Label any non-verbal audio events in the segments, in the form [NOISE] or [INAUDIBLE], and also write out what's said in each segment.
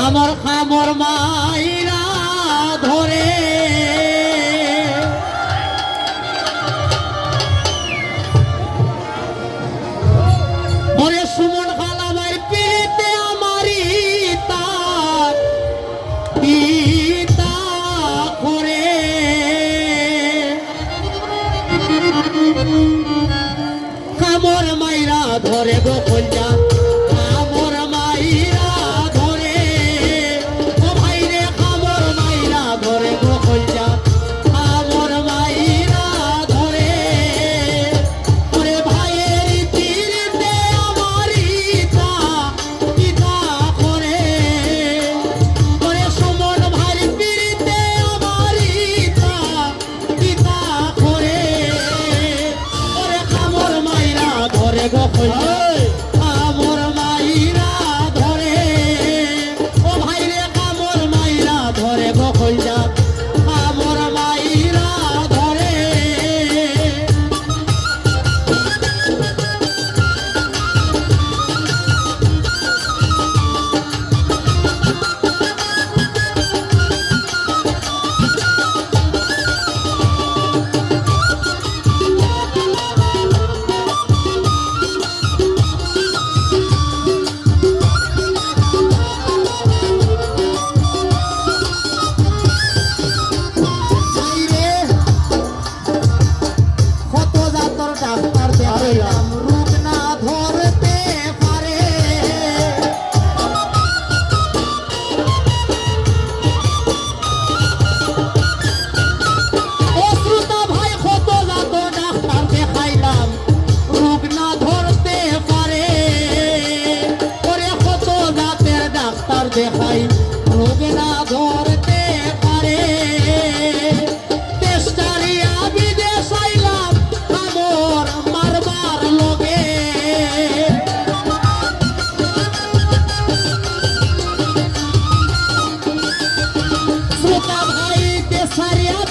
আমার খামর মাইরা ধরে ধরে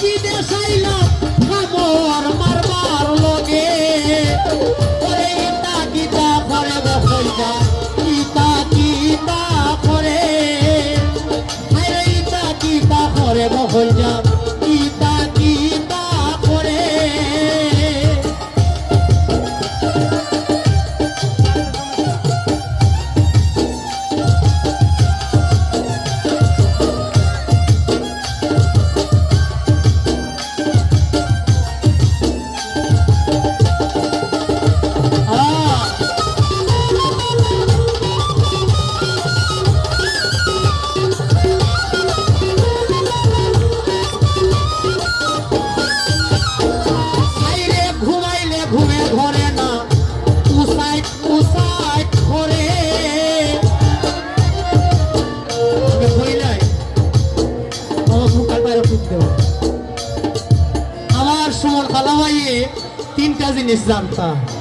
দেশারিয়া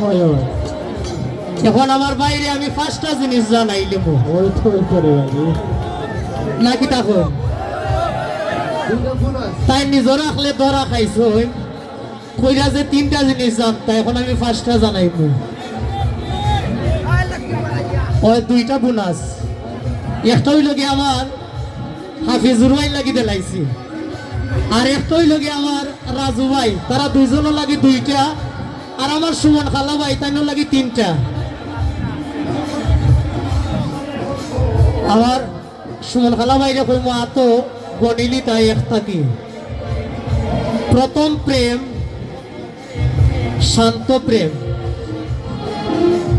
হয় হয়। এখন আমার বাইরে আমি পাঁচটা জিনিস জানাই দেব। ওই তো ওই নাকি তখন তাই নিজর রাখলে ধরা খাইছো কইরা যে তিনটা জিনিস জানতা এখন আমি পাঁচটা জানাইব। ওই দুইটা বোনাস। একটা হইল গিয়ে আমার হাফিজুর ভাই লাগি দেলাইছি। আর একটা হইল গিয়ে আমার রাজু ভাই তারা দুইজনও লাগে দুইটা আর আমার সুমন খালা ভাই তাইনও লাগে তিনটা। আমার সুমন খালা ভাইরে কই মা তো গণিলি তাই এক থাকি। প্রথম প্রেম, শান্ত প্রেম।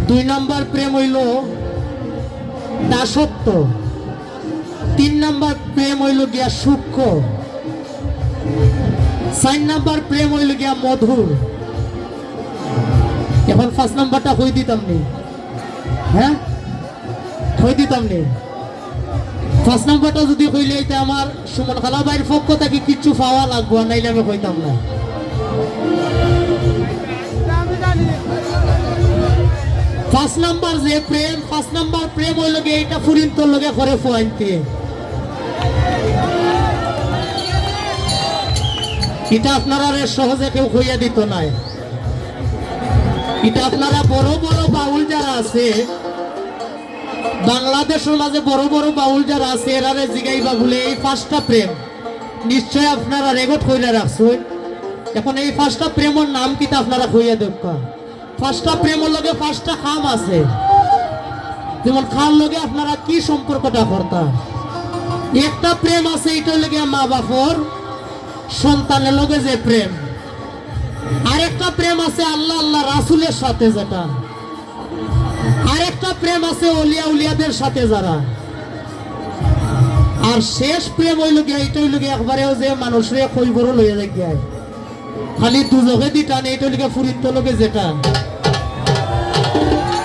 দুই নম্বর প্রেম হইল দাসত্ব। তিন নম্বর প্রেম হইল গিয়া সূক্ষ্ম। চার নম্বর প্রেম হইল গিয়া মধুর। এখন ফার্স্ট নাম্বারটা হই দিতাম নি। হ্যাঁ? হই দিতাম নি। ফার্স্ট নাম্বারটা যদি কইলে এটা আমার সুমন খালা ভাইয়ের পক্ষ থেকে কিচ্ছু পাওয়া লাগবো নাইলে আমি কইতাম না। ফার্স্ট নাম্বার যে প্রেম ফার্স্ট নাম্বার প্রেম হইল গিয়ে এটা ফুরিন তোর লগে করে ফুয়াইতে এটা আপনারা সহজে কেউ কইয়া দিত নাই। এটা আপনারা বড় বড় বাউল যারা আছে, বাংলাদেশের মাঝে বড় বড় বাউল যারা আছে এরারে জিগাইবা বলে এই পাঁচটা প্রেম। নিশ্চয় আপনারা রেকর্ড কইরা রাখছেন এখন এই পাঁচটা প্রেমের নাম কিতা আপনারা কইয়া দেখা পাঁচটা প্রেমের লগে পাঁচটা খাম আছে। যেমন খার লগে আপনারা কি সম্পর্কটা করতা? একটা প্রেম আছে এটা লগে মা বাপর সন্তানের লগে যে প্রেম। আরেকটা প্রেম আছে আল্লাহ আল্লাহ রাসুলের সাথে যেটা। আরেকটা প্রেম আছে অলিয়া উলিয়াদের সাথে যারা। আর শেষ প্রেম হইল গিয়া, এটা হইল গিয়া একবারেও যে মানুষরে খৈবরও লইয়া যায় গিয়া। খালি দুজকে দিটা নেই এটা হইল ফুরিত লোকে যেটা।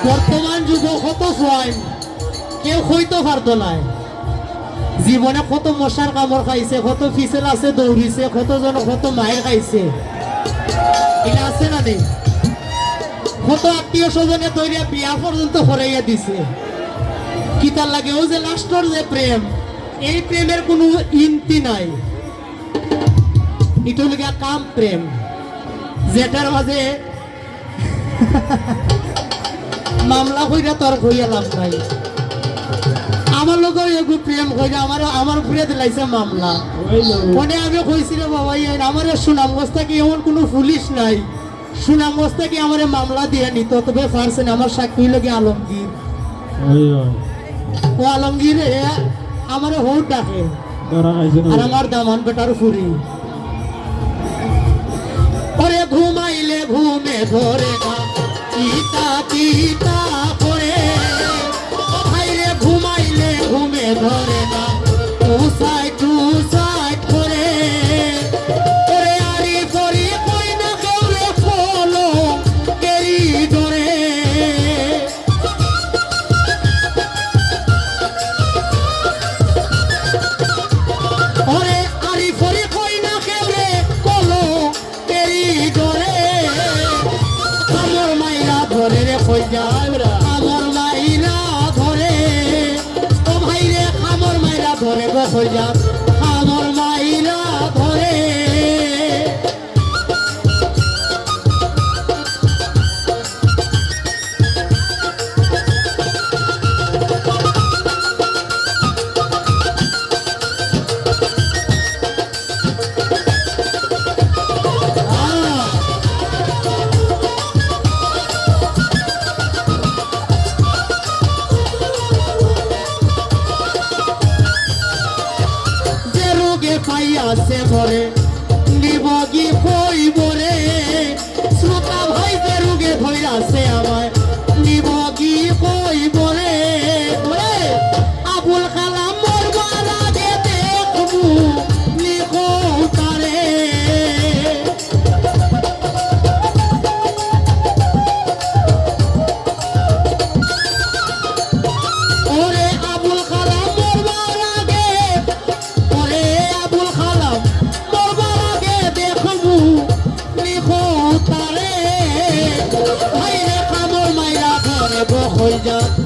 বর্তমান যুগ কত ছয় কেউ হইতে পারতো নাই জীবনে কত মশার কামড় খাইছে, কত ফিসেল আছে দৌড়িছে, কতজন কত মায়ের খাইছে। এটা আছে না নেই? কত আত্মীয় স্বজনে তৈরি বিয়া পর্যন্ত হরাইয়া দিছে। কি তার লাগে? ও যে লাস্টর যে প্রেম, এই প্রেমের কোনো ইন্তি নাই। এটা হলো কাম প্রেম। যেটার মাঝে [LAUGHS] মামলা কইরা তর্ক হইয়া লাভ নাই। আমার এগু প্রেম আমার আমার উপরে দিলাইছে মামলা। মনে আমি বাবা ইয়ার আমার সুনামগঞ্জ থেকে এমন কোনো পুলিশ নাই? সুনামগঞ্জ থেকে আমার মামলা দিয়ে নিত? তবে পারছেন আমার সাক্ষী আলমগীর। ও আলমগীর আমার হোট ডাকে। আর আমার দামান বেটার ফুরি। ওরে ঘুমাইলে ঘুমে ধরে না। ইতা তিতা ধরে না কুসায় কুসায় করে মাইরা ধরে গো রোগে ভরে নিবগি হইব রে? শ্রোতা ভাই রুগে ধইরাছে আমায়। got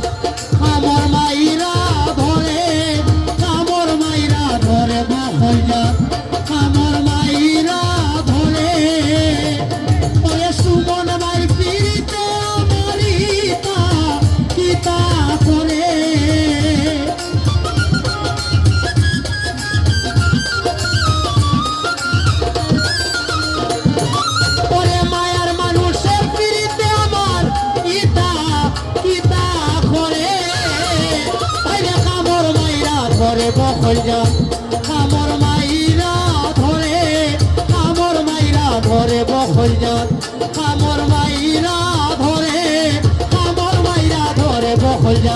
যা কামর মাইরা ধরে কামর মাইরা ধরে যা কামর মাইরা ধরে কামর মাইরা ধরে বকল